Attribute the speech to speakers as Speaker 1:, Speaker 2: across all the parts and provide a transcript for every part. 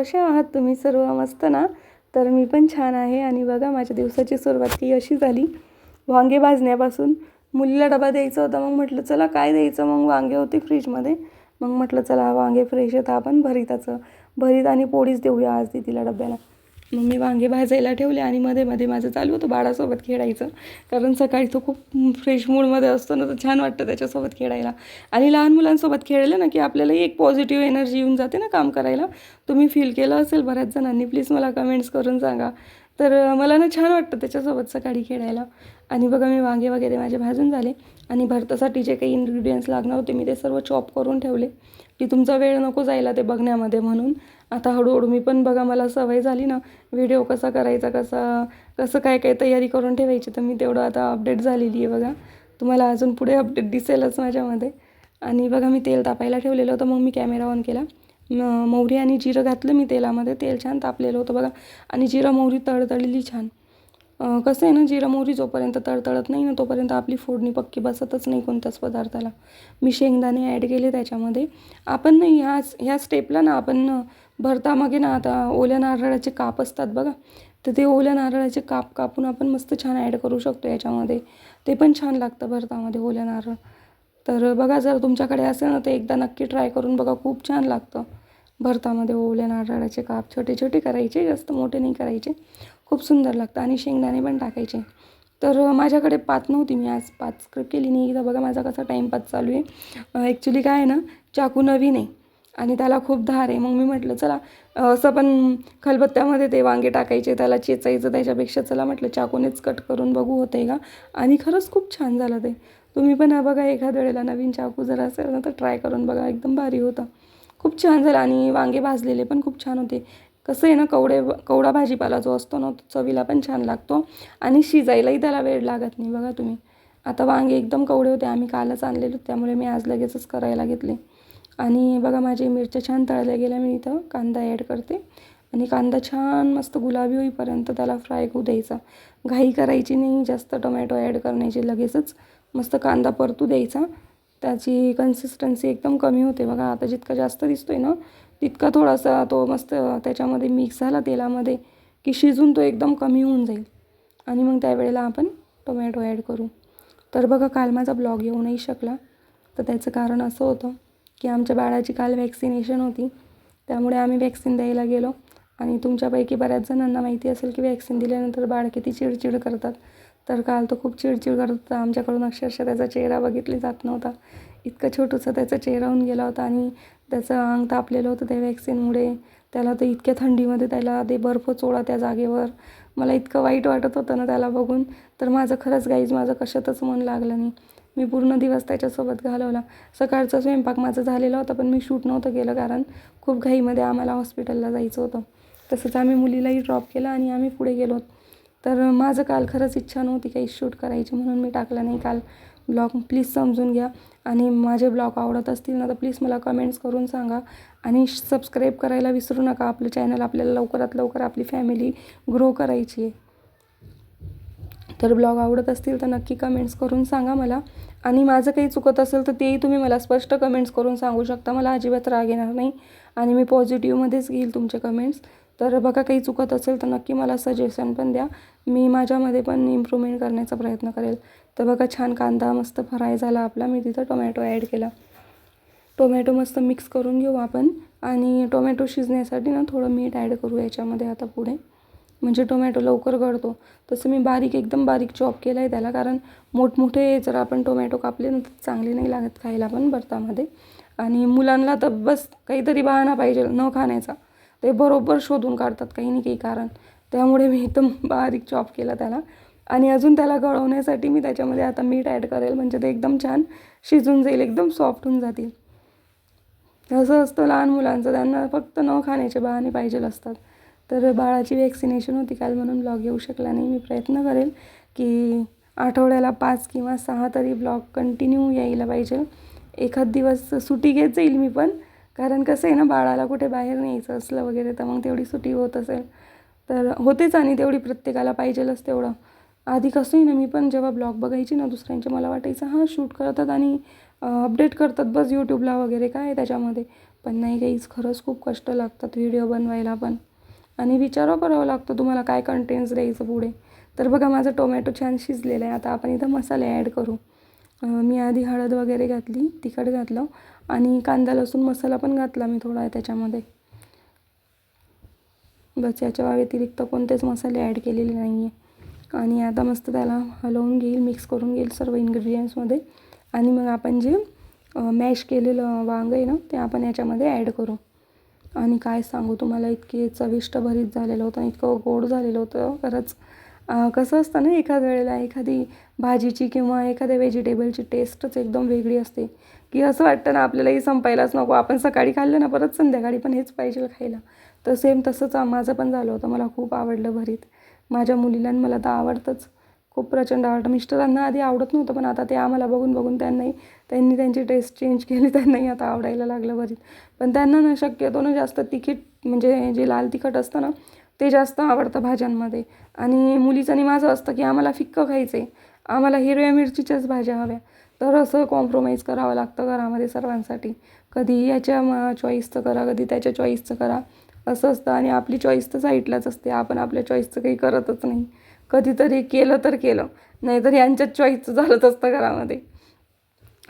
Speaker 1: कसे आहात तुम्ही सर्व? मस्त ना? तर मी पण छान आहे आणि बघा माझ्या दिवसाची सुरुवात ही अशी झाली. वांगे भाजण्यापासून मुलीला डबा द्यायचा होता मग म्हटलं चला काय द्यायचं? मग वांगे होते फ्रीजमध्ये. मग म्हटलं चला वांगे फ्रेश आहेत आपण भरीताचं. भरीत आणि पोळीच देऊया आज ती तिला डब्याला. मग मी वांगे भाजायला ठेवले आणि मध्ये मध्ये माझं चालू होतं बाळासोबत खेळायचं. कारण सकाळी तो खूप फ्रेश मूडमध्ये असतो ना तर छान वाटतं त्याच्यासोबत खेळायला. आणि लहान मुलांसोबत खेळलं ना की आपल्यालाही एक पॉझिटिव्ह एनर्जी येऊन जाते ना काम करायला. तुम्ही फील केलं असेल बऱ्याच जणांनी प्लीज मला कमेंट्स करून सांगा. तर मला ना छान वाटतं त्याच्यासोबत सकाळी खेळायला. आणि बघा मी वांगे वगैरे माझे भाजून झाले. आणि भरतासाठी जे काही इन्ग्रेडियंट्स लागणार होते मी ते सर्व चॉप करून ठेवले. की तुमचा वेळ नको जायला ते बघण्यामध्ये म्हणून. आता हळूहळू मी पण बघा मला सवय झाली ना. व्हिडिओ कसा करायचा कसा कसं काय काय तयारी करून ठेवायची तर मी तेवढं आता अपडेट झालेली आहे बघा. तुम्हाला अजून पुढे अपडेट दिसेलच माझ्यामध्ये. आणि बघा मी तेल तापायला ठेवलेलं होतं मग मी कॅमेरा ऑन केला. मोहरी आणि जिरं घातलं मी तेलामध्ये. तेल छान तापलेलं होतं बघा. आणि जिरं मोहरी तळतळली छान. कसं आहे ना जिरं मोहरी जोपर्यंत तळतळत नाही ना तोपर्यंत आपली फोडणी पक्की बसतच नाही कोणत्याच पदार्थाला. मी शेंगदाणे ॲड केले त्याच्यामध्ये. आपण नाही ह्याच ह्या स्टेपला ना आपण भरतामागे ना आता ओल्या नारळाचे काप असतात बघा. तर ते ओल्या नारळाचे काप कापून आपण मस्त छान ॲड करू शकतो याच्यामध्ये. ते पण छान लागतं भरतामध्ये ओल्या नारळ. तर बघा जर तुमच्याकडे असेल ना तर एकदा नक्की ट्राय करून बघा. खूप छान लागतं. भरतामध्ये ओले नारळाचे काप छोटे छोटे करायचे जास्त मोठे नाही करायचे. खूप सुंदर लागतं. आणि शेंगदाणे पण टाकायचे. तर माझ्याकडे पात नव्हती. मी आज पाच केली नाही. एकदा बघा माझा कसा टाईमपास चालू आहे. ॲक्च्युली काय आहे ना चाकू नवीन आहे आणि त्याला खूप धार आहे. मग मी म्हटलं चला असं पण खलबत्त्यामध्ये ते वांगे टाकायचे त्याला चेचायचं त्याच्यापेक्षा चला म्हटलं चाकूनेच कट करून बघू होते का? आणि खरंच खूप छान झालं ते. तुम्ही पण बघा एखाद्या वेळेला नवीन चाकू जर असेल ना तर ट्राय करून बघा. एकदम भारी होतं. खूप छान झालं. आणि वांगे भाजलेले पण खूप छान होते. कसं आहे ना कवडे कवडा भाजीपाला जो असतो ना तो चवीला पण छान लागतो. आणि शिजायलाही त्याला वेळ लागत नाही बघा तुम्ही. आता वांगे एकदम कवडे होते. आम्ही कालच आणलेले त्यामुळे मी आज लगेचच करायला घेतले. आणि बघा माझे मिरच्या छान तळल्या गेल्या. मी इथं कांदा ॲड करते. आणि कांदा छान मस्त गुलाबी होईपर्यंत त्याला फ्राय होऊ द्यायचा. घाई करायची नाही. जास्त टोमॅटो ॲड करण्याची लगेचच मस्त कांदा परतू द्यायचा. त्याची कन्सिस्टन्सी एकदम कमी होते. बघा आता जितका जास्त दिसतो आहे ना तितका थोडासा तो मस्त त्याच्यामध्ये मिक्स झाला तेलामध्ये की शिजून तो एकदम कमी होऊन जाईल. आणि मग त्यावेळेला आपण टोमॅटो ॲड करू. तर बघा काल माझा ब्लॉग येऊ नाही शकला. तर त्याचं कारण असं होतं की आमच्या बाळाची काल वॅक्सिनेशन होती. त्यामुळे आम्ही वॅक्सिन द्यायला गेलो. आणि तुमच्यापैकी बऱ्याच जणांना माहिती असेल की वॅक्सिन दिल्यानंतर बाळ किती चिडचिड करतात. तर काल तो खूप चिडचिड करत होता. आमच्याकडून अक्षरशः त्याचा चेहरा बघितला जात नव्हता. इतकं छोटूसा त्याचा चेहरा होऊन गेला होता आणि त्याचं अंग तापलेलं होतं त्या वॅक्सिनमुळे त्याला ते इतक्या थंडीमध्ये त्याला ते बर्फ चोळा त्या जागेवर. मला इतकं वाईट वाटत होतं ना त्याला बघून. तर माझं खरंच गाईज माझं कशातच मन लागलं नाही. मी पूर्ण दिवस त्याच्यासोबत घालवला. सकाळचा स्वयंपाक माझं झालेला होता पण मी शूट नव्हतं केलं कारण खूप घाईमध्ये आम्हाला हॉस्पिटलला जायचं होतं. तसंच आम्ही मुलीलाही ड्रॉप केलं आणि आम्ही पुढे गेलो. तर माझं काल खरंच इच्छा नव्हती काही शूट करायची म्हणून मी टाकलं नाही. काल ब्लॉग प्लीज समजून घ्या. आणि माझे ब्लॉग आवडत असतील ना तर प्लीज मला कमेंट्स करून सांगा. आणि सबस्क्राईब करायला विसरू नका. आपलं चॅनल आपल्याला लवकरात लवकर आपली फॅमिली ग्रो करायची आहे. तर ब्लॉग आवडत असतील तर नक्की कमेंट्स करून सांगा मला. आणि माझं काही चुकत असेल तर तेही तुम्ही मला स्पष्ट कमेंट्स करून सांगू शकता. मला अजिबात राग येणार नाही. आणि मी पॉझिटिव्हमध्येच घेईल तुमचे कमेंट्स तर बघा काही चुकत असेल तर नक्की मला सजेशन पण द्या. मी माझ्यामध्ये पण इम्प्रूव्हमेंट करण्याचा प्रयत्न करेल. तर बघा छान कांदा मस्त फ्राय झाला आपला. मी तिथं टोमॅटो ॲड केला. टोमॅटो मस्त मिक्स करून घेऊ आपण. आणि टोमॅटो शिजण्यासाठी ना थोडं मीठ ॲड करू याच्यामध्ये आता पुढे. म्हणजे टोमॅटो लवकर गळतो. तसं मी बारीक एकदम बारीक चॉप केलं आहे त्याला. कारण मोठमोठे जर आपण टोमॅटो कापले ना तर चांगले नाही लागत खायला पण भरतामध्ये. आणि मुलांना तर बस काहीतरी बहाणा पाहिजे न खाण्याचा. ते बरोबर शोधून काढतात काही नाही काही कारण. त्यामुळे मी एकदम बारीक चॉप केला त्याला. आणि अजून त्याला गळवण्यासाठी मी त्याच्यामध्ये आता मीठ ॲड करेल. म्हणजे ते एकदम छान शिजून जाईल एकदम सॉफ्ट होऊन जातील. असं असतं लहान मुलांचं. त्यांना फक्त न खाण्याचे बहाणे पाहिजे असतात. तर बाळाची वॅक्सिनेशन होती काल म्हणून ब्लॉग येऊ शकला नाही. मी प्रयत्न करेल की आठवड्याला पाच किंवा सहा तरी ब्लॉग कंटिन्यू यायला पाहिजे. एखाद दिवस सुट्टी घेत जाईल मी पण. कारण कसं आहे ना बाळाला कुठे बाहेर न्यायचं असलं वगैरे तर मग तेवढी सुट्टी होत असेल. तर होतेच आणि तेवढी प्रत्येकाला पाहिजेलच तेवढं. आधी कसं आहे ना मी पण जेव्हा ब्लॉग बघायची ना दुसऱ्यांचे मला वाटायचं हां शूट करतात आणि अपडेट करतात बस यूट्यूबला वगैरे काय आहे त्याच्यामध्ये? पण नाही काहीच खरंच खूप कष्ट लागतात व्हिडिओ बनवायला पण. आणि विचार करावं लागतो तुम्हाला काय कंटेंट्स द्यायचं पुढे? तर बघा माझं टोमॅटो छान शिजलेलं आहे. आता आपण इथं मसाले ॲड करू. मी आधी हळद वगैरे घातली तिखट घातलं आणि कांदा लसूण मसाला पण घातला मी थोडा त्याच्यामध्ये. बस याच्या व्यतिरिक्त कोणतेच मसाले ॲड केलेले नाही आहे आणि आता मस्त त्याला हलवून घेईल मिक्स करून घेईल सर्व इन्ग्रेडियंट्समध्ये आणि मग आपण जे मॅश केलेलं वांगं आहे ना ते आपण याच्यामध्ये ॲड करू. आणि काय सांगू तुम्हाला इतके चविष्ट भरीत झालेलं होतं इतकं गोड झालेलं होतं खरंच. कसं असतं ना एखाद्या वेळेला एखादी भाजीची किंवा एखाद्या व्हेजिटेबलची टेस्टच एकदम वेगळी असते. की असं वाटतं ना आपल्यालाही संपायलाच नको आपण सकाळी खाल्लं ना परत संध्याकाळी पण हेच पाहिजे खायला. तर सेम तसंच माझं पण झालं होतं मला खूप आवडलं भरीत. माझ्या मुलीला मला तर आवडतंच. खूप प्रचंड आवडतं. मिस्टरांना आधी आवडत नव्हतं पण आता ते आम्हाला बघून बघून त्यांनाही त्यांनी त्यांची टेस्ट चेंज केली त्यांनाही आता आवडायला लागलं भरीत. पण त्यांना ना शक्यतो ना जास्त तिखट म्हणजे जे लाल तिखट असतं ना ते जास्त आवडतं भाज्यांमध्ये. आणि मुलीचं आणि माझं असतं की आम्हाला फिक्कं खायचं आहे आम्हाला हिरव्या मिरचीच्याच भाज्या हव्या. तर असं कॉम्प्रोमाइज करावं लागतं घरामध्ये सर्वांसाठी. कधी याच्या चॉईसचं करा कधी त्याच्या चॉईसचं करा. असं असतं आणि आपली चॉईस तर साईडलाच असते. आपण आपल्या चॉईसचं काही करतच नाही. कधीतरी केलं तर केलं. नाहीतर यांच्याच चॉईसचं झालंच असतं घरामध्ये.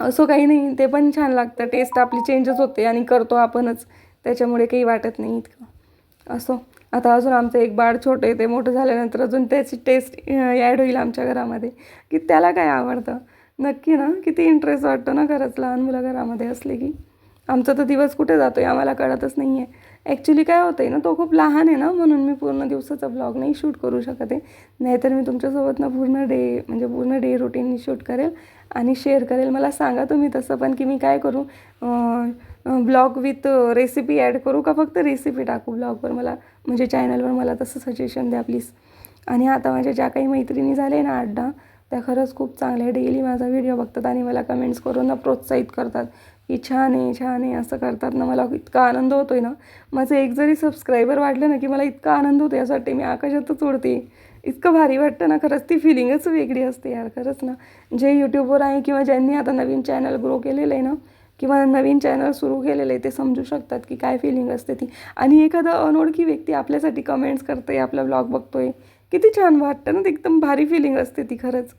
Speaker 1: असं काही नाही. ते पण छान लागतं. टेस्ट आपली चेंजच होते आणि करतो आपणच. त्याच्यामुळे काही वाटत नाही इतकं. असं. आता अजून आमचं एक बाळ छोटं आहे ते मोठं झाल्यानंतर अजून त्याची टेस्ट ॲड होईल आमच्या घरामध्ये. की त्याला काय आवडतं? नक्की ना? किती इंटरेस्ट वाटतो ना खरंच? लहान मुलं घरामध्ये असले की. आमचा तर दिवस कुठे जातो आहे आम्हाला कळतच नाही आहे ॲक्च्युली काय होतं आहे ना तो खूप लहान आहे ना म्हणून मी पूर्ण दिवसाचा ब्लॉग नाही शूट करू शकत. आहे नाहीतर मी तुमच्यासोबत ना पूर्ण डे म्हणजे पूर्ण डे रुटीन शूट करेल आणि शेअर करेल. मला सांगा तुम्ही तसं पण की मी काय करू? ब्लॉग विथ रेसिपी ॲड करू का फक्त रेसिपी टाकू ब्लॉगवर मला म्हणजे चॅनलवर मला तसं सजेशन द्या प्लीज आणि आता माझ्या ज्या काही मैत्रिणी झाले ना आड्डा त्या खरंच खूप चांगल्या डेली माझा व्हिडिओ बघतात आणि मला कमेंट्स करून ना प्रोत्साहित करतात की छान आहे छान आहे असं करतात ना. मला इतका आनंद होतो आहे ना. माझं एक जरी सबस्क्रायबर वाढलं ना की मला इतका आनंद होतो असं वाटते मी आकाशातच उडते. इतकं भारी वाटतं ना खरंच ती फिलिंगच वेगळी असते यार खरंच ना. जे यूट्यूबवर आहे किंवा ज्यांनी आता नवीन चॅनल ग्रो केलेलं आहे ना किंवा नवीन चॅनल सुरू केलेलं आहे ते समजू शकतात की काय फिलिंग असते ती. आणि एखादा अनोळखी व्यक्ती आपल्यासाठी कमेंट्स करते आपला ब्लॉग बघतोय. किती छान वाटतं ना एकदम भारी फिलिंग असते ती खरंच.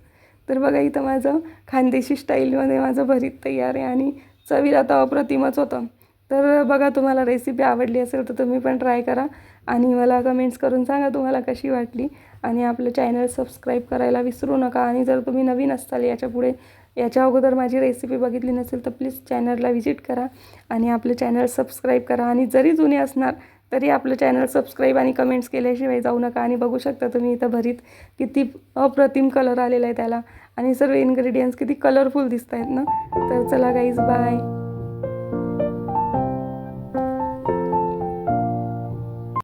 Speaker 1: तर बघा इथं माझं खानदेशी स्टाईलमध्ये माझं भरीत तयार आहे आणि चवीला आता अप्रतिमच होतं. तर बघा तुम्हाला रेसिपी आवडली असेल तर तुम्ही पण ट्राय करा आणि मला कमेंट्स करून सांगा तुम्हाला कशी वाटली. आणि आपलं चॅनल सबस्क्राईब करायला विसरू नका. आणि जर तुम्ही नवीन असाल याच्यापुढे याच्या अगोदर माझी रेसिपी बघितली नसेल तर प्लीज चॅनलला व्हिजिट करा आणि आपलं चॅनल सबस्क्राईब करा. आणि जरी जुने असणार तरी आपलं चॅनल सबस्क्राईब आणि कमेंट्स केल्याशिवाय जाऊ नका. आणि बघू शकता तुम्ही इथं भरीत किती अप्रतिम कलर आलेला आहे त्याला. आणि सर्व इन्ग्रेडियंट्स किती कलरफुल दिसत आहेत ना. तर चला गाईज बाय